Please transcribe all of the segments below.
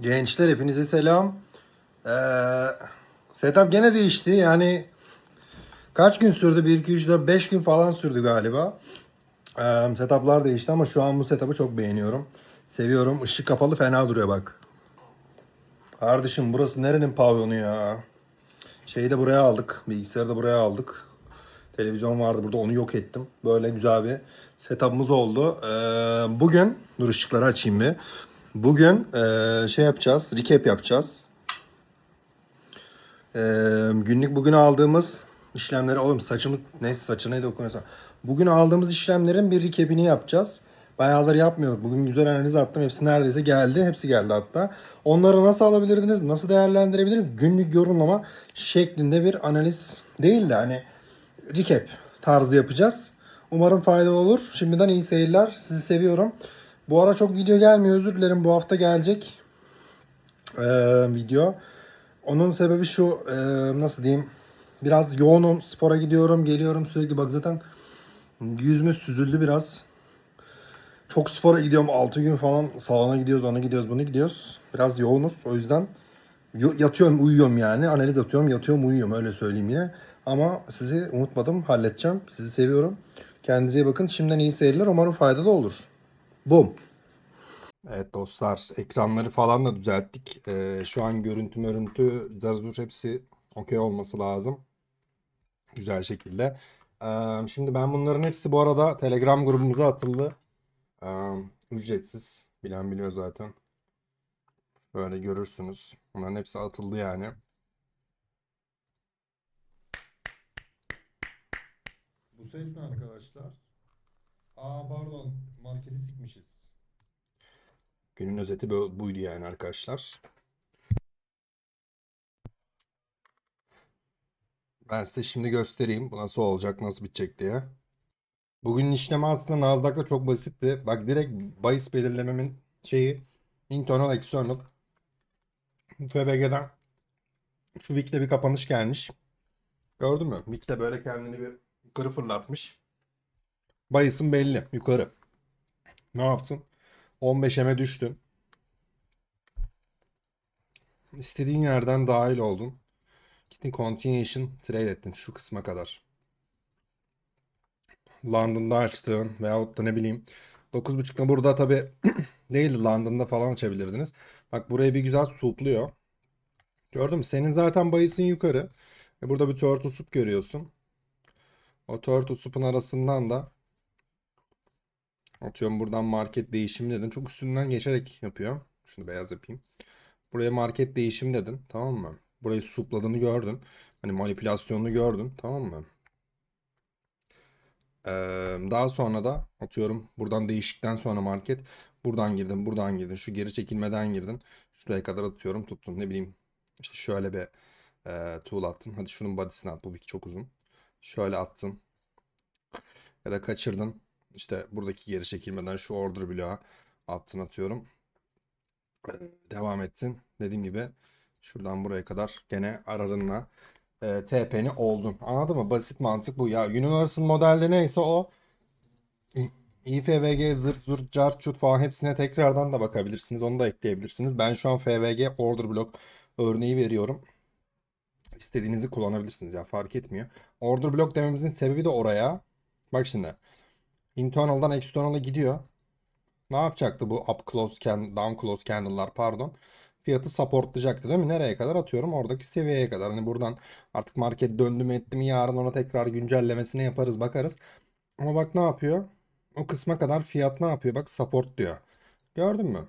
Gençler hepinize selam. Ee, setup gene değişti. Yani kaç gün sürdü? 1, 2, 3, 4, 5 gün falan sürdü galiba. Ee, setuplar değişti ama şu an bu setup'ı çok beğeniyorum. Seviyorum. Işık kapalı fena duruyor bak. Kardeşim burası nerenin pavyonu ya? Şeyi de buraya aldık. Bilgisayarı da buraya aldık. Televizyon vardı burada onu yok ettim. Böyle güzel bir setup'ımız oldu. Ee, bugün dur ışıkları açayım bir. Bugün ee, şey yapacağız. Recap yapacağız. Ee, günlük bugün aldığımız işlemleri oğlum saçımı neyse saçına dokunuyorsa. Bugün aldığımız işlemlerin bir recap'ini yapacağız. Bayağıdır yapmıyorduk. Bugün güzel analiz attım. Hepsi neredeyse geldi. Hepsi geldi hatta. Onları nasıl alabilirdiniz? Nasıl değerlendirebiliriz? Günlük yorumlama şeklinde bir analiz değil de hani recap tarzı yapacağız. Umarım faydalı olur. Şimdiden iyi seyirler. Sizi seviyorum. Bu ara çok video gelmiyor. Özür dilerim. Bu hafta gelecek ee, video. Onun sebebi şu ee, nasıl diyeyim biraz yoğunum spora gidiyorum geliyorum sürekli bak zaten yüzümüz süzüldü biraz. Çok spora gidiyorum 6 gün falan salona gidiyoruz ona gidiyoruz bunu gidiyoruz. Biraz yoğunuz o yüzden yo- yatıyorum uyuyorum yani analiz atıyorum yatıyorum uyuyorum öyle söyleyeyim yine. Ama sizi unutmadım halledeceğim sizi seviyorum. Kendinize iyi bakın şimdiden iyi seyirler umarım faydalı olur. Boom. Evet dostlar ekranları falan da düzelttik. Ee, şu an görüntü görüntü zarzur hepsi okey olması lazım. Güzel şekilde. Ee, şimdi ben bunların hepsi bu arada Telegram grubumuza atıldı. Ee, ücretsiz. Bilen biliyor zaten. Böyle görürsünüz. Bunların hepsi atıldı yani. Bu ses ne arkadaşlar? Aa pardon marketi sikmişiz. Günün özeti bu- buydu yani arkadaşlar. Ben size şimdi göstereyim bu nasıl olacak, nasıl bitecek diye. Bugünün işlemi aslında Nasdaq'ta çok basitti. Bak direkt bahis belirlememin şeyi internal external. FBG'den şu Wick'te bir kapanış gelmiş. Gördün mü? Wick'te böyle kendini bir yukarı fırlatmış. Bahis'in belli yukarı. Ne yaptın? 15'eme düştün. İstediğin yerden dahil oldun. Gittin continuation trade ettin şu kısma kadar. London'da açtığın veyahut da ne bileyim 9.30'da burada tabi değil London'da falan açabilirdiniz. Bak burayı bir güzel supluyor. Gördün mü? Senin zaten bayisin yukarı. E burada bir turtle soup görüyorsun. O turtle soup'un arasından da atıyorum buradan market değişimi dedin. Çok üstünden geçerek yapıyor. Şunu beyaz yapayım. Buraya market değişim dedin. Tamam mı? Burayı supladığını gördün. Hani manipülasyonunu gördün. Tamam mı? Daha sonra da atıyorum buradan değişikten sonra market buradan girdin buradan girdin şu geri çekilmeden girdin şuraya kadar atıyorum tuttun ne bileyim işte şöyle bir e, tool attın hadi şunun body'sini at bu wiki çok uzun şöyle attın ya da kaçırdın işte buradaki geri çekilmeden şu order bloğa attın atıyorum devam ettin dediğim gibi şuradan buraya kadar gene ararınla e, TP'ni oldun. Anladın mı? Basit mantık bu. Ya Universal modelde neyse o IFVG, zırt zırt, cart çut falan hepsine tekrardan da bakabilirsiniz. Onu da ekleyebilirsiniz. Ben şu an FVG order block örneği veriyorum. İstediğinizi kullanabilirsiniz ya fark etmiyor. Order block dememizin sebebi de oraya. Bak şimdi. Internal'dan external'a gidiyor. Ne yapacaktı bu up close can down close candle'lar pardon. Fiyatı supportlayacaktı değil mi? Nereye kadar atıyorum? Oradaki seviyeye kadar. Hani buradan artık market döndü mü etti mi yarın ona tekrar güncellemesini yaparız bakarız. Ama bak ne yapıyor? O kısma kadar fiyat ne yapıyor? Bak support diyor. Gördün mü?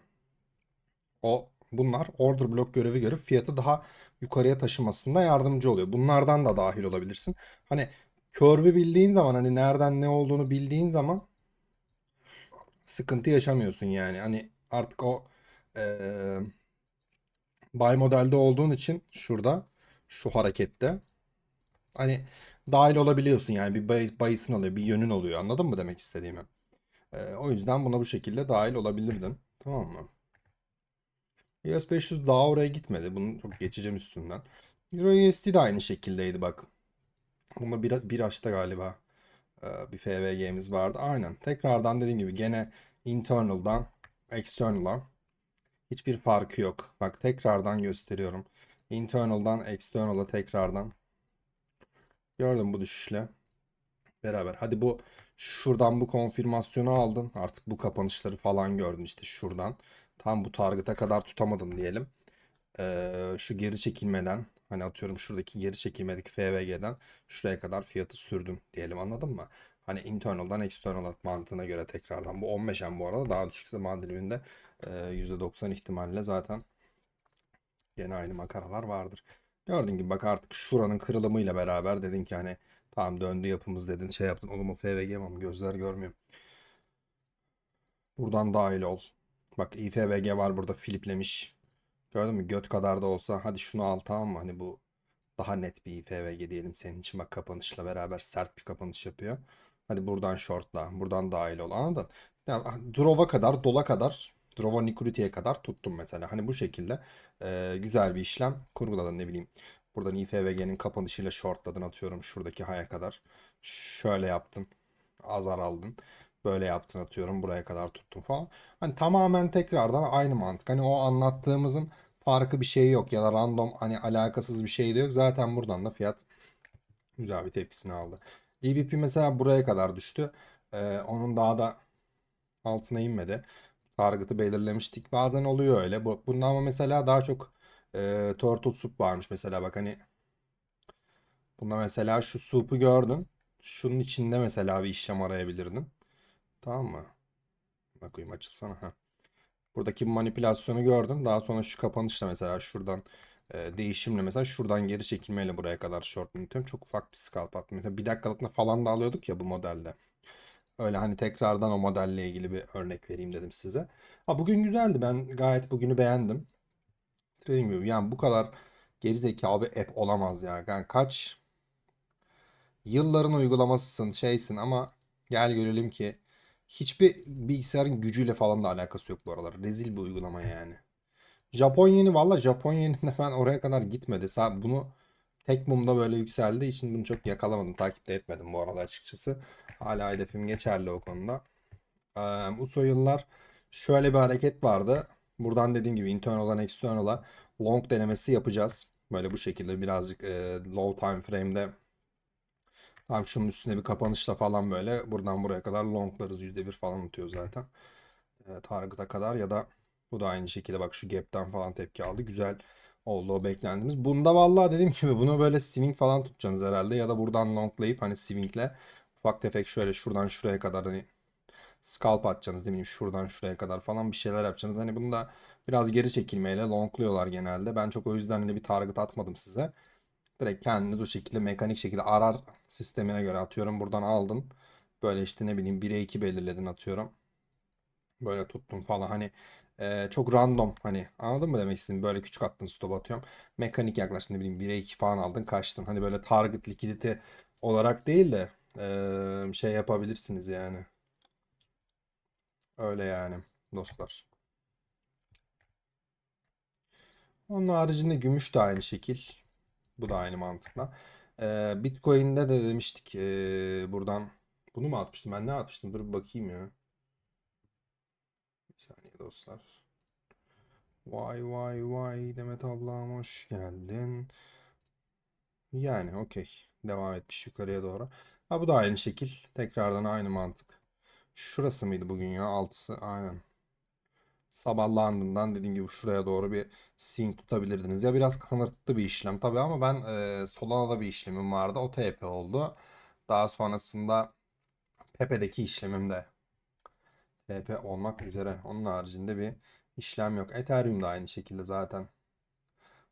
O bunlar order block görevi görüp fiyatı daha yukarıya taşımasında yardımcı oluyor. Bunlardan da dahil olabilirsin. Hani curve'ü bildiğin zaman hani nereden ne olduğunu bildiğin zaman sıkıntı yaşamıyorsun yani. Hani artık o eee buy modelde olduğun için şurada şu harekette hani dahil olabiliyorsun yani bir bay- bayisin oluyor, bir yönün oluyor. Anladın mı demek istediğimi? Ee, o yüzden buna bu şekilde dahil olabilirdin. Tamam mı? US 500 daha oraya gitmedi. Bunu çok geçeceğim üstünden. Euro USD de aynı şekildeydi bak. Bunda bir, bir açta galiba e, bir FVG'miz vardı. Aynen. Tekrardan dediğim gibi gene internal'dan external'a Hiçbir farkı yok. Bak tekrardan gösteriyorum. Internal'dan external'a tekrardan. Gördün bu düşüşle. Beraber. Hadi bu şuradan bu konfirmasyonu aldın. Artık bu kapanışları falan gördün işte şuradan. Tam bu target'a kadar tutamadın diyelim. Ee, şu geri çekilmeden hani atıyorum şuradaki geri çekilmedeki FVG'den şuraya kadar fiyatı sürdün diyelim anladın mı? Hani internal'dan external mantığına göre tekrardan. Bu 15 en bu arada daha düşük zaman diliminde e, %90 ihtimalle zaten Gene aynı makaralar vardır. Gördüğün gibi bak artık şuranın kırılımıyla beraber dedin ki hani tamam döndü yapımız dedin şey yaptın oğlum o FVG ama gözler görmüyor. Buradan dahil ol. Bak IFVG var burada filiplemiş. Gördün mü göt kadar da olsa hadi şunu al tamam mı? Hani bu daha net bir IFVG diyelim senin için bak kapanışla beraber sert bir kapanış yapıyor. Hadi buradan shortla buradan dahil ol anladın? Yani draw'a kadar dola kadar Draw'a Nicurity'ye kadar tuttum mesela. Hani bu şekilde e, güzel bir işlem kurguladın ne bileyim. Buradan IFVG'nin kapanışıyla shortladın atıyorum şuradaki haya kadar. Şöyle yaptın. Azar aldın. Böyle yaptın atıyorum buraya kadar tuttum falan. Hani tamamen tekrardan aynı mantık. Hani o anlattığımızın farkı bir şey yok ya da random hani alakasız bir şey de yok. Zaten buradan da fiyat güzel bir tepkisini aldı. GBP mesela buraya kadar düştü. Ee, onun daha da altına inmedi. Target'ı belirlemiştik. Bazen oluyor öyle. Bu, bunda ama mesela daha çok e, turtle soup varmış mesela bak hani bunda mesela şu soup'u gördün. Şunun içinde mesela bir işlem arayabilirdin. Tamam mı? Bakayım açılsana. ha. Buradaki manipülasyonu gördün. Daha sonra şu kapanışla mesela şuradan e, değişimle mesela şuradan geri çekilmeyle buraya kadar short yöntem çok ufak bir scalp attım. Mesela bir dakikalıkla falan da alıyorduk ya bu modelde. Öyle hani tekrardan o modelle ilgili bir örnek vereyim dedim size. Ha bugün güzeldi. Ben gayet bugünü beğendim. Dediğim gibi yani bu kadar gerizekalı bir app olamaz ya. Yani kaç yılların uygulamasısın, şeysin ama gel görelim ki hiçbir bilgisayarın gücüyle falan da alakası yok bu aralar. Rezil bir uygulama yani. Japon yeni valla Japon yeninde ben oraya kadar gitmedi. Sa bunu tek mumda böyle yükseldiği için bunu çok yakalamadım. Takip de etmedim bu arada açıkçası. Hala hedefim geçerli o konuda. Ee, USO yıllar şöyle bir hareket vardı. Buradan dediğim gibi internal'dan external'a long denemesi yapacağız. Böyle bu şekilde birazcık e, low time frame'de tam şunun üstüne bir kapanışla falan böyle buradan buraya kadar longlarız %1 falan atıyor zaten. E, target'a kadar ya da bu da aynı şekilde bak şu gap'ten falan tepki aldı. Güzel oldu o beklentimiz. Bunda vallahi dediğim gibi bunu böyle swing falan tutacaksınız herhalde ya da buradan longlayıp hani swingle ufak tefek şöyle şuradan şuraya kadar hani scalp atacaksınız değil mi? Şuradan şuraya kadar falan bir şeyler yapacaksınız. Hani bunu da biraz geri çekilmeyle longluyorlar genelde. Ben çok o yüzden hani bir target atmadım size. Direkt kendiniz o şekilde mekanik şekilde arar sistemine göre atıyorum. Buradan aldın. Böyle işte ne bileyim 1'e 2 belirledin atıyorum. Böyle tuttum falan hani e, çok random hani anladın mı demek istedim böyle küçük attın stop atıyorum. Mekanik yaklaştın ne bileyim 1'e 2 falan aldın kaçtın. Hani böyle target likidite olarak değil de e, şey yapabilirsiniz yani. Öyle yani dostlar. Onun haricinde gümüş de aynı şekil. Bu da aynı mantıkla. Ee, Bitcoin'de de demiştik ee, buradan. Bunu mu atmıştım? Ben ne atmıştım? Dur bakayım ya. Bir saniye dostlar. Vay vay vay Demet ablam hoş geldin. Yani okey. Devam etmiş yukarıya doğru. Ha bu da aynı şekil. Tekrardan aynı mantık. Şurası mıydı bugün ya? Altısı aynen. Sabahlandığından dediğim gibi şuraya doğru bir sync tutabilirdiniz. Ya biraz kanırttı bir işlem tabii ama ben e, Solana'da bir işlemim vardı. O TP oldu. Daha sonrasında Pepe'deki işlemim de TP olmak üzere. Onun haricinde bir işlem yok. Ethereum da aynı şekilde zaten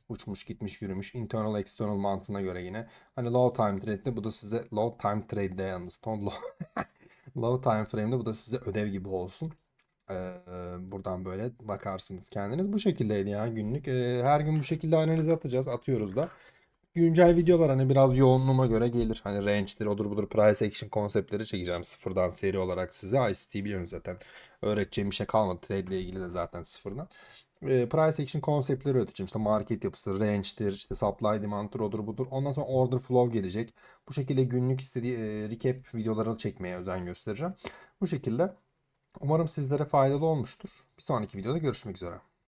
uçmuş gitmiş yürümüş. Internal external mantığına göre yine. Hani low time trade'de bu da size low time trade'de yalnız. Low. low time frame'de bu da size ödev gibi olsun. Buradan böyle bakarsınız kendiniz. Bu şekildeydi ya günlük. Her gün bu şekilde analiz atacağız. Atıyoruz da. Güncel videolar hani biraz yoğunluğuma göre gelir. Hani range'dir, odur budur, price action konseptleri çekeceğim sıfırdan seri olarak size. ICT biliyorsunuz zaten. Öğreteceğim bir şey kalmadı. Trade ile ilgili de zaten sıfırdan. Ee, price action konseptleri öğreteceğim. İşte market yapısı, range'dir, işte supply demand'dır, odur budur. Ondan sonra order flow gelecek. Bu şekilde günlük istediği e, recap videoları çekmeye özen göstereceğim. Bu şekilde. Umarım sizlere faydalı olmuştur. Bir sonraki videoda görüşmek üzere.